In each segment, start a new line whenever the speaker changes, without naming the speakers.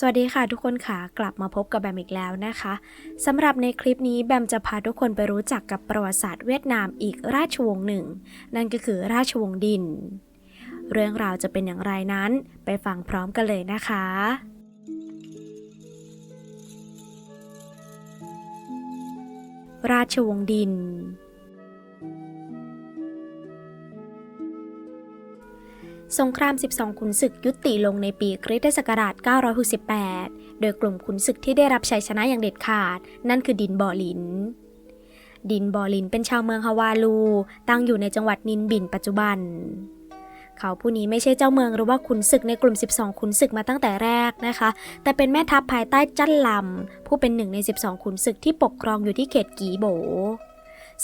สวัสดีค่ะทุกคนค่ะกลับมาพบกับแบมอีกแล้วนะคะสำหรับในคลิปนี้แบมจะพาทุกคนไปรู้จักกับประวัติศาสตร์เวียดนามอีกราชวงศ์หนึ่ง นั่นก็คือราชวงศ์ดิน เรื่องราวจะเป็นอย่างไรนั้นไปฟังพร้อมกันเลยนะคะ ราชวงศ์ดิน สงคราม 12 ขุนศึกยุติลงในปีคริสตศักราช 968 โดยกลุ่มขุนศึกที่ได้รับชัยชนะอย่างเด็ดขาด นั่นคือดินบอลิน ดินบอลินเป็นชาวเมืองฮาวาลู ตั้งอยู่ในจังหวัดนินบินปัจจุบัน เขาผู้นี้ไม่ใช่เจ้าเมืองหรือว่าขุนศึกในกลุ่ม 12 ขุนศึกมาตั้งแต่แรกนะคะ แต่เป็นแม่ทัพภายใต้จั้นลำ ผู้เป็นหนึ่งใน 12 ขุนศึกที่ปกครองอยู่ที่เขตกีโบ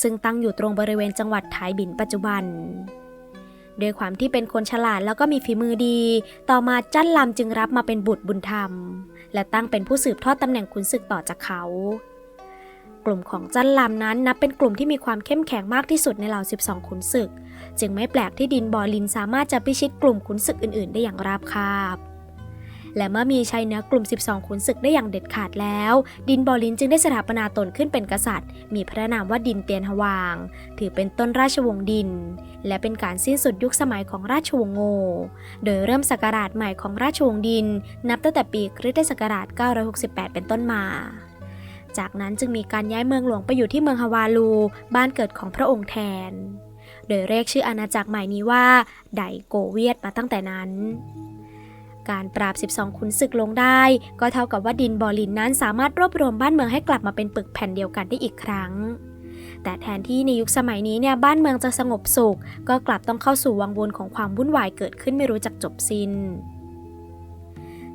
ซึ่งตั้งอยู่ตรงบริเวณจังหวัดไถบินปัจจุบัน ด้วยความที่เป็นคนฉลาดแล้วก็มีฝีมือดี ต่อมาจั้นลำจึงรับมาเป็นบุตรบุญธรรม และตั้งเป็นผู้สืบทอดตำแหน่งขุนศึกต่อจากเขา กลุ่มของจั้นลำนั้นนับเป็นกลุ่มที่มีความเข้มแข็งมากที่สุดในเหล่า 12 ขุนศึก จึงไม่แปลกที่ดินบอลินสามารถจะพิชิตกลุ่มขุนศึกอื่น ๆ ได้อย่างราบคาบ และเมื่อมีชัยเหนือกลุ่ม 12 ขุนศึกได้อย่างเด็ดขาดแล้ว ดินบอลินจึงได้สถาปนาตนขึ้นเป็นกษัตริย์ มีพระนามว่าดินเตียนฮวาง ถือเป็นต้นราชวงศ์ดิน และเป็นการสิ้นสุดยุคสมัยของราชวงศ์โงโดยเริ่มศักราชใหม่ของราชวงศ์ดิน นับตั้งแต่ปีคริสตศักราช 968 เป็นต้นมาจากนั้นจึงมีการย้ายเมืองหลวงไปอยู่ที่เมืองฮาวาลู บ้านเกิดของพระองค์แทน โดยเรียกชื่ออาณาจักรใหม่นี้ว่า ไดโกเวียตมาตั้งแต่นั้น การปราบ 12 ขุนศึกลงได้ ก็เท่ากับว่าดินบอลินนั้นสามารถรวบรวมบ้านเมืองให้กลับมาเป็นปึกแผ่นเดียวกันได้อีกครั้ง แต่แทนที่ในยุคสมัยนี้เนี่ยบ้านเมืองจะสงบสุข ก็กลับต้องเข้าสู่วังวนของความวุ่นวายเกิดขึ้นไม่รู้จักจบสิ้น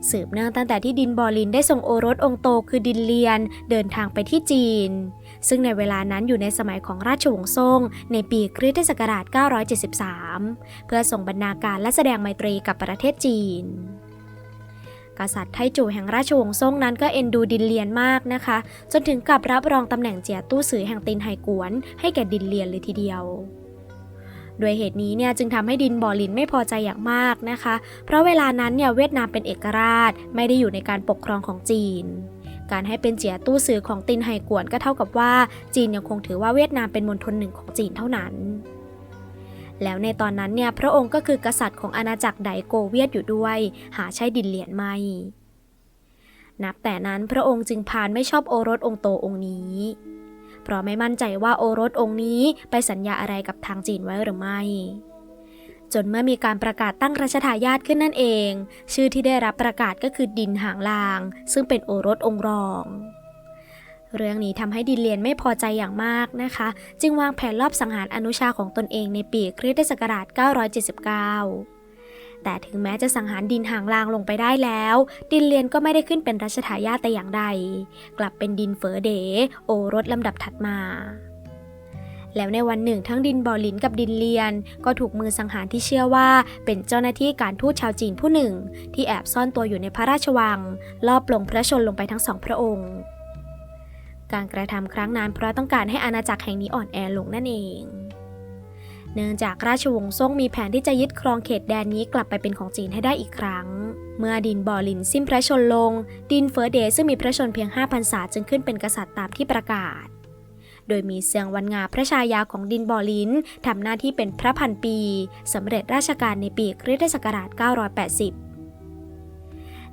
สืบเนื่องตั้งแต่ที่ดินบอลินได้ส่งโอรสองโตคือดินเลียนเดินทางไปที่จีน ซึ่งในเวลานั้นอยู่ในสมัยของราชวงศ์ซ่งในปีคริสตศักราช 973 เพื่อส่งบรรณาการและแสดงไมตรีกับประเทศจีน กษัตริย์ไทจูแห่งราชวงศ์ซ่งนั้นก็เอ็นดูดินเลียนมากนะคะ จนถึงกับรับรองตำแหน่งเจียตู้สือแห่งตินไฮกวน ให้แก่ดินเลียนเลยทีเดียวโดยเหตุนี้เนี่ยจึงทำให้ดินบอลินไม่พอใจอย่างมากนะคะ เพราะเวลานั้นเนี่ยเวียดนามเป็นเอกราช ไม่ได้อยู่ในการปกครองของจีน การให้เป็นเจียตู้สือของตินไฮกวนก็เท่ากับว่า จีนยังคงถือว่าเวียดนามเป็นมณฑลหนึ่งของจีนเท่านั้น แล้วในตอนนั้นเนี่ยพระองค์ก็คือกษัตริย์ของอาณาจักรไดโกเวียดอยู่ด้วย หาใช่ดินเหลียนไม่นับแต่นั้นพระองค์จึงพานไม่ชอบโอรสองค์โตองค์นี้ เพราะไม่มั่นใจว่าโอรสองค์นี้ไปสัญญาอะไรกับทางจีนไว้หรือไม่ จนเมื่อมีการประกาศตั้งรัชทายาทขึ้นนั่นเอง ชื่อที่ได้รับประกาศก็คือดินหางลาง ซึ่งเป็นโอรสองค์รอง เรื่องนี้ทำให้ดินเลียนไม่พอใจอย่างมากนะคะ จึงวางแผนลอบสังหารอนุชาของตนเองในปีคริสตศักราช 979 แต่ถึงแม้จะสังหารดินหางลางลงไปได้แล้ว ดินเลียนก็ไม่ได้ขึ้นเป็นรัชทายาทแต่อย่างใด กลับเป็นดินเฟอเดโอรสลำดับถัดมาแล้วในวันหนึ่งทั้งดินบอลินกับดินเลียน ก็ถูกมือสังหารที่เชื่อว่า เป็นเจ้าหน้าที่การทูตชาวจีนผู้หนึ่ง ที่แอบซ่อนตัวอยู่ในพระราชวัง ลอบลงพระชนลงไปทั้งสองพระองค์ การกระทำครั้งนั้นเพราะต้องการให้อาณาจักรแห่งนี้อ่อนแอลงนั่นเอง เนื่องจากราชวงศ์ซ่งมีแผนที่จะยึดครองเขตแดนนี้กลับไปเป็นของจีนให้ได้อีกครั้ง เมื่อดินบอลินสิ้นพระชนลง ดินเฟอเดซึ่งมีพระชนเพียง5พรรษาจึงขึ้นเป็นกษัตริย์ตามที่ประกาศ โดยมีเซียงวันงาพระชายาของดินบอลินทำหน้าที่เป็นพระพันปีสำเร็จราชการในปีคริสตศักราช 980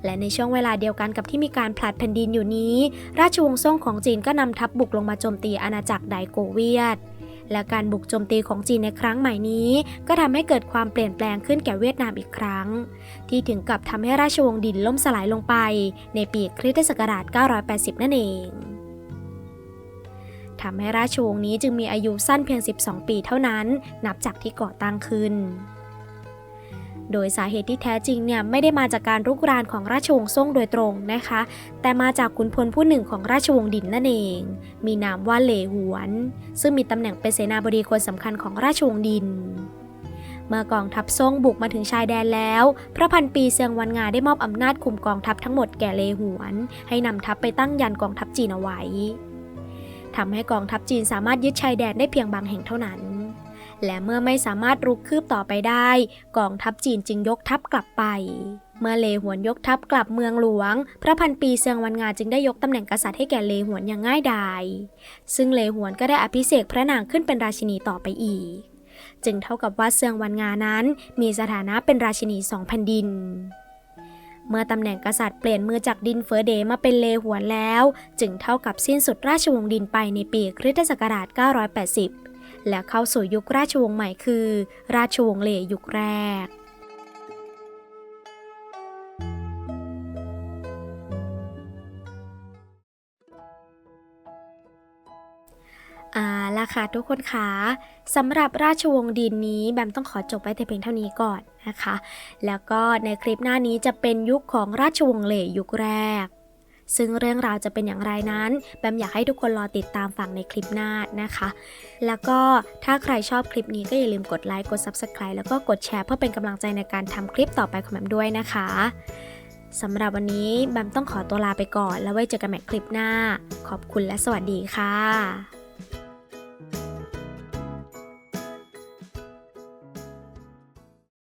และในช่วงเวลาเดียวกันกับที่มีการผลัดแผ่นดินอยู่นี้ ราชวงศ์ซ่งของจีนก็นำทัพบบุกลงมาโจมตีอาณาจักรไดโกเวียตและการบุกโจมตีของจีนในครั้งใหม่นี้ ก็ทำให้เกิดความเปลี่ยนแปลงขึ้นแก่เวียดนามอีกครั้ง ที่ถึงกับทำให้ราชวงศ์ดินล่มสลายลงไป ในปีคริสตศักราช 980 นั่นเองทำให้ราชวงศ์นี้จึงมีอายุสั้นเพียง 12 ปีเท่านั้น นับจากที่ก่อตั้งขึ้น โดยสาเหตุที่แท้จริงเนี่ยไม่ได้มาจากการรุกรานของราชวงศ์ซ่งโดยตรงนะคะ แต่มาจากขุนพลผู้หนึ่งของราชวงศ์ดินนั่นเอง มีนามว่าเหลหวน ซึ่งมีตำแหน่งเป็นเสนาบดีคนสำคัญของราชวงศ์ดินเมื่อกองทัพซ่งบุกมาถึงชายแดนแล้ว พระพันปีเซียงวันงาได้มอบอำนาจคุมกองทัพทั้งหมดแก่เลหวน ให้นำทัพไปตั้งยันกองทัพจีนเอาไว้ทำให้กองทัพจีนสามารถยึดชายแดนได้เพียงบางแห่งเท่านั้น และเมื่อไม่สามารถรุกคืบต่อไปได้ กองทัพจีนจึงยกทัพกลับไป เมื่อเลหวนยกทัพกลับเมืองหลวง พระพันปีเซียงวันงาจึงได้ยกตำแหน่งกษัตริย์ให้แก่เลหวนอย่างง่ายดาย ซึ่งเลหวนก็ได้อภิเษกพระนางขึ้นเป็นราชินีต่อไปอีก จึงเท่ากับว่าเซียงวันงานั้น มีสถานะเป็นราชินีสองแผ่นดินเมื่อตำแหน่งกษัตริย์เปลี่ยนมือจากดินเฟอเดมาเป็นเลหวนแล้ว จึงเท่ากับสิ้นสุดราชวงศ์ดินไปในปีคริสตศักราช 980 และเข้าสู่ยุคราชวงศ์ใหม่คือ ราชวงศ์เล่ยุคแรกอ่าล่ะค่ะทุกคนคะสำหรับราชวงศ์ดินนี้แบมต้องขอจบไว้แต่เพียงเท่านี้ก่อนนะคะ แล้วก็ในคลิปหน้านี้จะเป็นยุคของราชวงศ์เหล่ยุคแรก ซึ่งเรื่องราวจะเป็นอย่างไรนั้น แบมอยากให้ทุกคนรอติดตามฟังในคลิปหน้านะคะ แล้วก็ถ้าใครชอบคลิปนี้ก็อย่าลืมกดไลค์ กด Subscribe แล้วก็กดแชร์เพื่อเป็นกำลังใจในการทำคลิปต่อไปของแบมด้วยนะคะสำหรับวันนี้แบมต้องขอตัวลาไปก่อน แล้วไว้เจอกันใหม่คลิปหน้า ขอบคุณและสวัสดีค่ะ